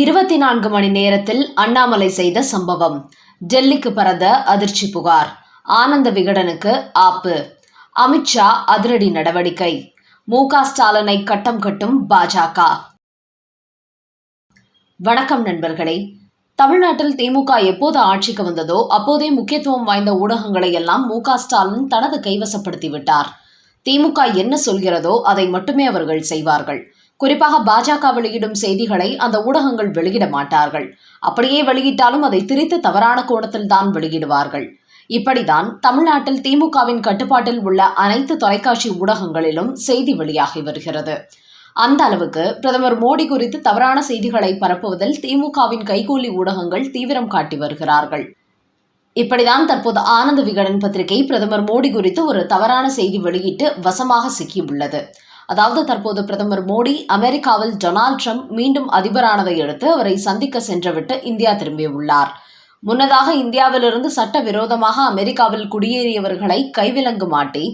இருபத்தி நான்கு மணி நேரத்தில் அண்ணாமலை செய்த சம்பவம். டெல்லிக்கு பறந்த அதிர்ச்சி புகார். ஆனந்த விகடனுக்கு ஆப்பு. அமித்ஷா அதிரடி நடவடிக்கை. மு க ஸ்டாலினை கட்டம் கட்டும் பாஜக. வணக்கம் நண்பர்களே. தமிழ்நாட்டில் திமுக எப்போது ஆட்சிக்கு வந்ததோ அப்போதே முக்கியத்துவம் வாய்ந்த ஊடகங்களை எல்லாம் மு க ஸ்டாலின் தனது கைவசப்படுத்தி விட்டார் திமுக என்ன சொல்கிறதோ அதை மட்டுமே அவர்கள் செய்வார்கள். குறிப்பாக பாஜக வெளியிடும் செய்திகளை அந்த ஊடகங்கள் வெளியிட மாட்டார்கள். அப்படியே வெளியிட்டாலும் அதை திரித்து தவறான கோணத்தில் தான் வெளியிடுவார்கள். இப்படிதான் தமிழ்நாட்டில் திமுகவின் கட்டுப்பாட்டில் உள்ள அனைத்து தொலைக்காட்சி ஊடகங்களிலும் செய்தி வெளியாகி வருகிறது. அந்த அளவுக்கு பிரதமர் மோடி குறித்து தவறான செய்திகளை பரப்புவதில் திமுகவின் கைகூலி ஊடகங்கள் தீவிரம் காட்டி வருகிறார்கள். இப்படிதான் தற்போது ஆனந்த விகடன் பத்திரிகை பிரதமர் மோடி குறித்து ஒரு தவறான செய்தி வெளியிட்டு வசமாக சிக்கியுள்ளது. அதாவது தற்போது பிரதமர் மோடி அமெரிக்காவில் டொனால்ட் ட்ரம்ப் மீண்டும் அதிபரானதை அடுத்து அவரை சந்திக்க சென்றுவிட்டு இந்தியா திரும்பியுள்ளார். முன்னதாக இந்தியாவிலிருந்து சட்டவிரோதமாக அமெரிக்காவில் குடியேறியவர்களை கைவிலங்கு மாட்டி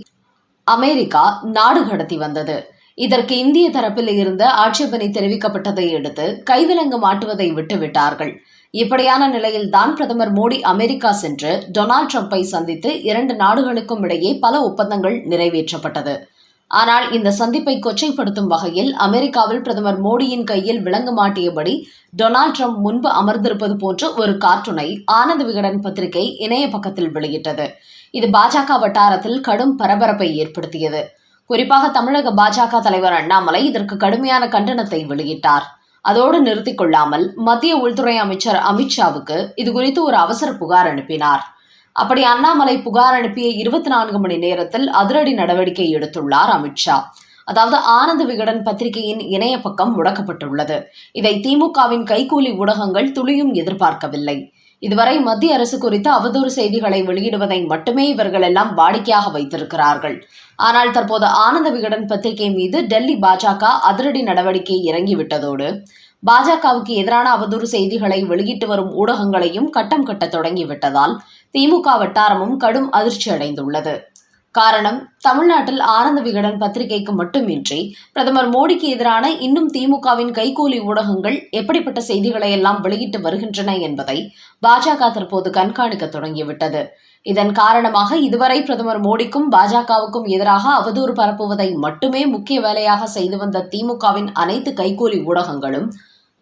அமெரிக்கா நாடு கடத்தி வந்தது. இதற்கு இந்திய தரப்பில் இருந்து ஆட்சேபனை தெரிவிக்கப்பட்டதை அடுத்து கைவிலங்கு மாட்டுவதை விட்டுவிட்டார்கள். இப்படியான நிலையில்தான் பிரதமர் மோடி அமெரிக்கா சென்று டொனால்ட் ட்ரம்ப்பை சந்தித்து இரண்டு நாடுகளுக்கும் இடையே பல ஒப்பந்தங்கள் நிறைவேற்றப்பட்டது. ஆனால் இந்த சந்திப்பை கொச்சைப்படுத்தும் வகையில் அமெரிக்காவில் பிரதமர் மோடியின் கையில் விளங்க மாட்டியபடி டொனால்ட் ட்ரம்ப் முன்பு அமர்ந்திருப்பது போன்ற ஒரு கார்ட்டூனை ஆனந்த விகடன் பத்திரிகை இணைய பக்கத்தில் வெளியிட்டது. இது பாஜக வட்டாரத்தில் கடும் பரபரப்பை ஏற்படுத்தியது. குறிப்பாக தமிழக பாஜக தலைவர் அண்ணாமலை இதற்கு கடுமையான கண்டனத்தை வெளியிட்டார். அதோடு நிறுத்திக் கொள்ளாமல் மத்திய உள்துறை அமைச்சர் அமித்ஷாவுக்கு இது குறித்து ஒரு அவசர புகார் அனுப்பினார். அப்படி அண்ணாமலை புகார் அனுப்பிய இருபத்தி நான்கு மணி நேரத்தில் அதிரடி நடவடிக்கை எடுத்துள்ளார் அமித்ஷா அதாவது ஆனந்த விகடன் பத்திரிகையின் இணைய பக்கம் முடக்கப்பட்டுள்ளது. இதை திமுகவின் கைகூலி ஊடகங்கள் துளியும் எதிர்பார்க்கவில்லை. இதுவரை மத்திய அரசு குறித்து அவதூறு செய்திகளை வெளியிடுவதை மட்டுமே இவர்கள் எல்லாம் வாடிக்கையாக வைத்திருக்கிறார்கள். ஆனால் தற்போது ஆனந்த விகடன் பத்திரிகை மீது டெல்லி பாஜக அதிரடி நடவடிக்கை இறங்கிவிட்டதோடு பாஜகவுக்கு எதிரான அவதூறு செய்திகளை வெளியிட்டு வரும் ஊடகங்களையும் கட்டம் கட்ட தொடங்கிவிட்டதால் திமுக வட்டாரமும் கடும் அதிர்ச்சி அடைந்துள்ளது. காரணம் தமிழ்நாட்டில் ஆனந்த விகடன் பத்திரிகைக்கு மட்டுமின்றி பிரதமர் மோடிக்கு எதிரான இன்னும் திமுகவின் கைகூலி ஊடகங்கள் எப்படிப்பட்ட செய்திகளை எல்லாம் வெளியிட்டு வருகின்றன என்பதை பாஜக தற்போது கண்காணிக்க தொடங்கிவிட்டது. இதன் காரணமாக இதுவரை பிரதமர் மோடிக்கும் பாஜகவுக்கும் எதிராக அவதூறு பரப்புவதை மட்டுமே முக்கிய வேலையாக செய்து வந்த திமுகவின் அனைத்து கைகூலி ஊடகங்களும்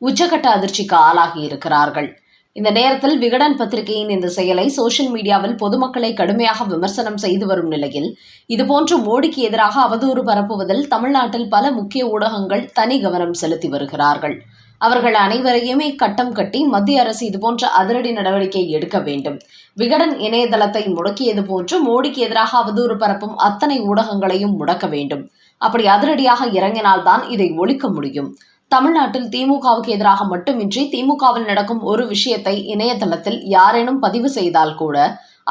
உச்சகட்ட அதிர்ச்சிக்கு ஆளாகி இருக்கிறார்கள். இந்த நேரத்தில் விகடன் பத்திரிகையின் இந்த செயலை சோசியல் மீடியாவில் பொதுமக்களை கடுமையாக விமர்சனம் செய்து வரும் நிலையில் இதுபோன்று மோடிக்கு எதிராக அவதூறு பரப்புவதில் தமிழ்நாட்டில் பல முக்கிய ஊடகங்கள் தனி கவனம் செலுத்தி வருகிறார்கள். அவர்கள் அனைவரையுமே கட்டம் கட்டி மத்திய அரசு இதுபோன்ற அதிரடி நடவடிக்கை எடுக்க வேண்டும். விகடன் இணையதளத்தை முடக்கியது போன்று மோடிக்கு எதிராக அவதூறு பரப்பும் அத்தனை ஊடகங்களையும் முடக்க வேண்டும். அப்படி அதிரடியாக இறங்கினால்தான் இதை ஒழிக்க முடியும். தமிழ்நாட்டில் திமுகவுக்கு எதிராக மட்டுமின்றி திமுகவில் நடக்கும் ஒரு விஷயத்தை இணையதளத்தில் யாரேனும் பதிவு செய்தால் கூட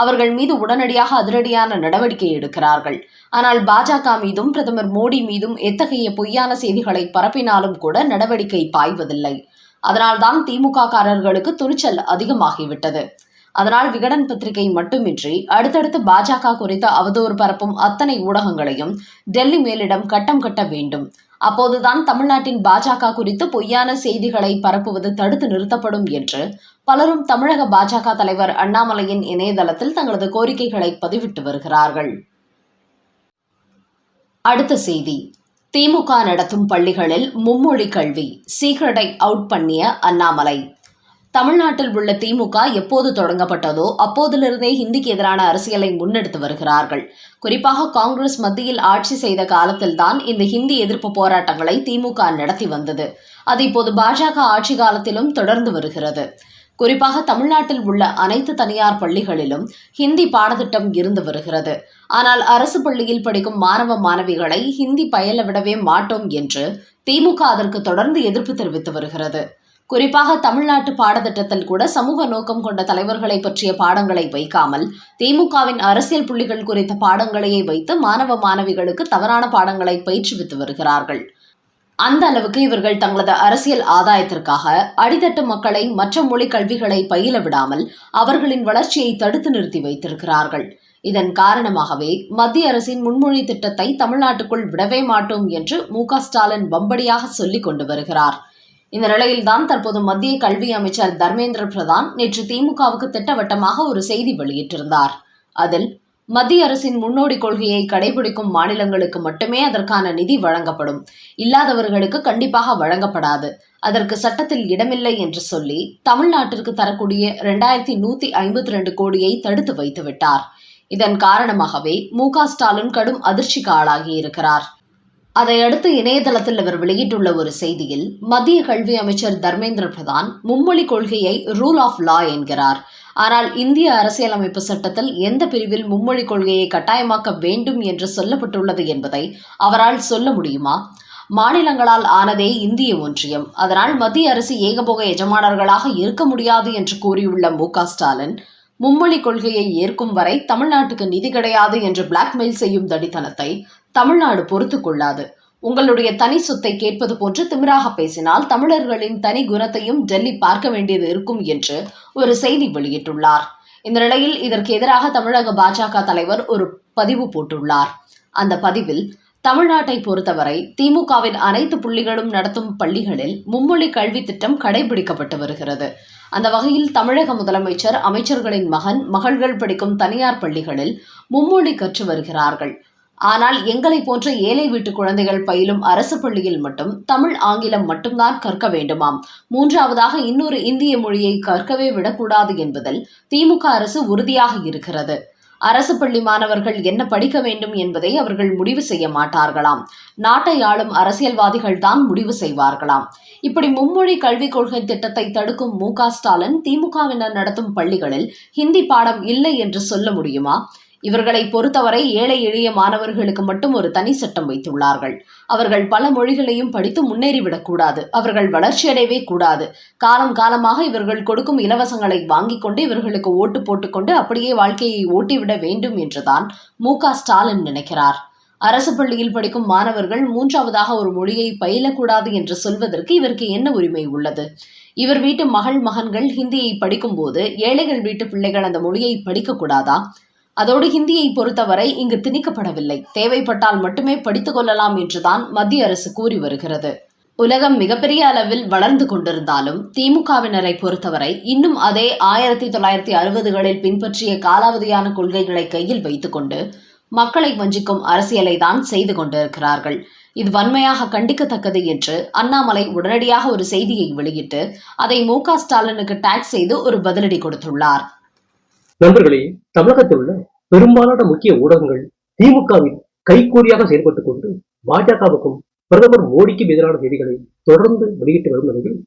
அவர்கள் மீது உடனடியாக அதிரடியான நடவடிக்கை எடுக்கிறார்கள். ஆனால் பாஜக மீதும் பிரதமர் மோடி மீதும் எத்தகைய பொய்யான செய்திகளை பரப்பினாலும் கூட நடவடிக்கை பாய்வதில்லை. அதனால்தான் திமுக காரர்களுக்கு துணிச்சல் அதிகமாகிவிட்டது. அதனால் விகடன் பத்திரிகை மட்டுமின்றி அடுத்தடுத்து பாஜக குறித்த அவதூறு பரப்பும் அத்தனை ஊடகங்களையும் டெல்லி மேலிடம் கட்டம் கட்ட வேண்டும். அப்போதுதான் தமிழ்நாட்டின் பாஜக குறித்து பொய்யான செய்திகளை பரப்புவது தடுத்து நிறுத்தப்படும் என்று பலரும் தமிழக பாஜக தலைவர் அண்ணாமலையின் இணையதளத்தில் தங்களது கோரிக்கைகளை பதிவிட்டு வருகிறார்கள். அடுத்த செய்தி. திமுக நடத்தும் பள்ளிகளில் மும்மொழி கல்வி சீக்கிரடை அவுட் பண்ணிய அண்ணாமலை. தமிழ்நாட்டில் உள்ள திமுக எப்போது தொடங்கப்பட்டதோ அப்போதிலிருந்தே ஹிந்திக்கு எதிரான அரசியலை முன்னெடுத்து வருகிறார்கள். குறிப்பாக காங்கிரஸ் மத்தியில் ஆட்சி செய்த காலத்தில்தான் இந்த ஹிந்தி எதிர்ப்பு போராட்டங்களை திமுக நடத்தி வந்தது. அது இப்போது பாஜக ஆட்சி காலத்திலும் தொடர்ந்து வருகிறது. குறிப்பாக தமிழ்நாட்டில் உள்ள அனைத்து தனியார் பள்ளிகளிலும் ஹிந்தி பாடத்திட்டம் இருந்து வருகிறது. ஆனால் அரசு பள்ளியில் படிக்கும் மாணவ மாணவிகளை ஹிந்தி பயில விடவே மாட்டோம் என்று திமுக அதற்கு தொடர்ந்து எதிர்ப்பு தெரிவித்து வருகிறது. குறிப்பாக தமிழ்நாட்டு பாடத்திட்டத்தில் கூட சமூக நோக்கம் கொண்ட தலைவர்களை பற்றிய பாடங்களை வைக்காமல் திமுகவின் அரசியல் புள்ளிகள் குறித்த பாடங்களையே வைத்து மாணவ மாணவிகளுக்கு தவறான பாடங்களை பயிற்றுவித்து வருகிறார்கள். அந்த அளவுக்கு இவர்கள் தங்களது அரசியல் ஆதாயத்திற்காக அடித்தட்டு மக்களை மற்ற மொழி கல்விகளை பயில விடாமல் அவர்களின் வளர்ச்சியை தடுத்து நிறுத்தி வைத்திருக்கிறார்கள். இதன் காரணமாகவே மத்திய அரசின் முன்மொழி திட்டத்தை தமிழ்நாட்டுக்குள் விடவே மாட்டோம் என்று மு ஸ்டாலின் வம்படியாக சொல்லிக் கொண்டு வருகிறார். இந்த நிலையில்தான் தற்போது மத்திய கல்வி அமைச்சர் தர்மேந்திர பிரதான் நேற்று திமுகவுக்கு திட்டவட்டமாக ஒரு செய்தி வெளியிட்டிருந்தார். அதில் மத்திய அரசின் முன்னோடி கொள்கையை கடைபிடிக்கும் மாநிலங்களுக்கு மட்டுமே அதற்கான நிதி வழங்கப்படும். இல்லாதவர்களுக்கு கண்டிப்பாக வழங்கப்படாது. அதற்கு சட்டத்தில் இடமில்லை என்று சொல்லி தமிழ்நாட்டிற்கு தரக்கூடிய இரண்டாயிரத்தி நூத்தி ஐம்பத்தி ரெண்டு கோடியை தடுத்து வைத்துவிட்டார். இதன் காரணமாகவே மு க ஸ்டாலின் கடும் அதிர்ச்சிக்கு ஆளாகி இருக்கிறார் அதையடுத்து இணையதளத்தில் அவர் வெளியிட்டுள்ள ஒரு செய்தியில் மத்திய கல்வி அமைச்சர் தர்மேந்திர பிரதான் மும்மொழி கொள்கையை ரூல் ஆஃப் லா என்கிறார். ஆனால் இந்திய அரசியலமைப்பு சட்டத்தில் எந்த பிரிவில் மும்மொழி கொள்கையை கட்டாயமாக்க வேண்டும் என்று சொல்லப்பட்டுள்ளது என்பதை அவரால் சொல்ல முடியுமா? மாநிலங்களால் ஆனதே இந்திய ஒன்றியம். அதனால் மத்திய அரசு ஏகபோக எஜமானர்களாக இருக்க முடியாது என்று கூறியுள்ள மு ஸ்டாலின் மும்மொழி கொள்கையை ஏற்கும் வரை தமிழ்நாட்டுக்கு நிதி கிடையாது என்று பிளாக்மெயில் செய்யும் தடித்தனத்தை தமிழ்நாடு பொறுத்து கொள்ளாது உங்களுடைய தனி சொத்தை கேட்பது போன்று திமிராக பேசினால் தமிழர்களின் தனி குணத்தையும் டெல்லி பார்க்க வேண்டியது இருக்கும் என்று ஒரு செய்தி வெளியிட்டுள்ளார். இந்த நிலையில் இதற்கு எதிராக தமிழக பாஜக தலைவர் ஒரு பதிவு போட்டுள்ளார். அந்த பதிவில் தமிழ்நாட்டை பொறுத்தவரை திமுகவின் அனைத்து புள்ளிகளும் நடத்தும் பள்ளிகளில் மும்மொழி கல்வி திட்டம் கடைபிடிக்கப்பட்டு வருகிறது. அந்த வகையில் தமிழக முதலமைச்சர் அமைச்சர்களின் மகன் மகள்கள் படிக்கும் தனியார் பள்ளிகளில் மும்மொழி கற்று வருகிறார்கள். ஆனால் எங்களை போன்ற ஏழை வீட்டு குழந்தைகள் பயிலும் அரசு பள்ளியில் மட்டும் தமிழ் ஆங்கிலம் மட்டும்தான் கற்க வேண்டுமாம். மூன்றாவதாக இன்னொரு இந்திய மொழியை கற்கவே விடக்கூடாது என்பதில் திமுக அரசு உறுதியாக இருக்கிறது. அரசு பள்ளி மாணவர்கள் என்ன படிக்க வேண்டும் என்பதை அவர்கள் முடிவு செய்ய மாட்டார்களாம். நாட்டை ஆளும் அரசியல்வாதிகள் தான் முடிவு செய்வார்களாம். இப்படி மும்மொழி கல்விக் கொள்கை திட்டத்தை தடுக்கும் மு க ஸ்டாலின் திமுகவினர் நடத்தும் பள்ளிகளில் ஹிந்தி பாடம் இல்லை என்று சொல்ல முடியுமா? இவர்களை பொறுத்தவரை ஏழை எளிய மாணவர்களுக்கு மட்டும் ஒரு தனி சட்டம் வைத்துள்ளார்கள். அவர்கள் பல மொழிகளையும் படித்து முன்னேறிவிடக் கூடாது. அவர்கள் வளர்ச்சியடையவே கூடாது. காலம் காலமாக இவர்கள் கொடுக்கும் இலவசங்களை வாங்கிக் கொண்டு இவர்களுக்கு ஓட்டு போட்டுக்கொண்டு அப்படியே வாழ்க்கையை ஓட்டிவிட வேண்டும் என்றுதான் மு. ஸ்டாலின் நினைக்கிறார். அரசு பள்ளியில் படிக்கும் மாணவர்கள் மூன்றாவதாக ஒரு மொழியை பயிலக்கூடாது என்று சொல்வதற்கு இவருக்கு என்ன உரிமை உள்ளது? இவர் வீட்டு மகள் மகன்கள் ஹிந்தியை படிக்கும்போது ஏழைகள் வீட்டு பிள்ளைகள் அந்த மொழியை படிக்கக்கூடாதா அதோடு ஹிந்தியை பொறுத்தவரை இங்கு திணிக்கப்படவில்லை. தேவைப்பட்டால் மட்டுமே படித்துக் கொள்ளலாம் என்றுதான் மத்திய அரசு கூறி வருகிறது. உலகம் மிகப்பெரிய அளவில் வளர்ந்து கொண்டிருந்தாலும் திமுகவினரை பொறுத்தவரை இன்னும் அதே ஆயிரத்தி தொள்ளாயிரத்தி அறுபதுகளில் பின்பற்றிய காலாவதியான கொள்கைகளை கையில் வைத்துக்கொண்டு மக்களை வஞ்சிக்கும் அரசியலை தான் செய்து கொண்டிருக்கிறார்கள். இது வன்மையாக கண்டிக்கத்தக்கது என்று அண்ணாமலை உடனடியாக ஒரு செய்தியை வெளியிட்டு அதை மு க ஸ்டாலினுக்கு டேக் செய்து ஒரு பதிலடி கொடுத்துள்ளார். நண்பர்களே தமிழகத்தில் உள்ள பெரும்பாலான முக்கிய ஊடகங்கள் திமுகவின் கைகூறியாக செயல்பட்டுக் கொண்டு பாஜகவுக்கும் பிரதமர் மோடிக்கும் எதிரான செய்திகளை தொடர்ந்து வெளியிட்டு வரும் நிலையில்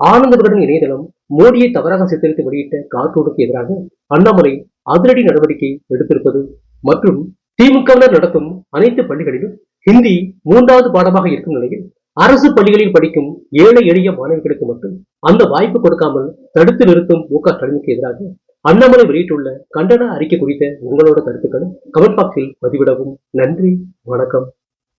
ஆனந்த விகடன் இணையதளம் மோடியை தவறாக சித்தரித்து வெளியிட்ட கார்ட்டூனுக்கு எதிராக அண்ணாமலை அதிரடி நடவடிக்கை எடுத்திருப்பது மற்றும் திமுகவினர் நடத்தும் அனைத்து பள்ளிகளிலும் ஹிந்தி மூன்றாவது பாடமாக இருக்கும் நிலையில் அரசு பள்ளிகளில் படிக்கும் ஏழை எளிய மாணவிகளுக்கு மட்டும் அந்த வாய்ப்பு கொடுக்காமல் தடுத்து நிறுத்தும் மு க ஸ்டாலினுக்கு எதிராக அண்ணாமலை வெளியிட்டுள்ள கண்டன அறிக்கை குறித்த உங்களோட கருத்துக்களை கமெண்ட் பாக்ஸில் பதிவிடவும். நன்றி வணக்கம்.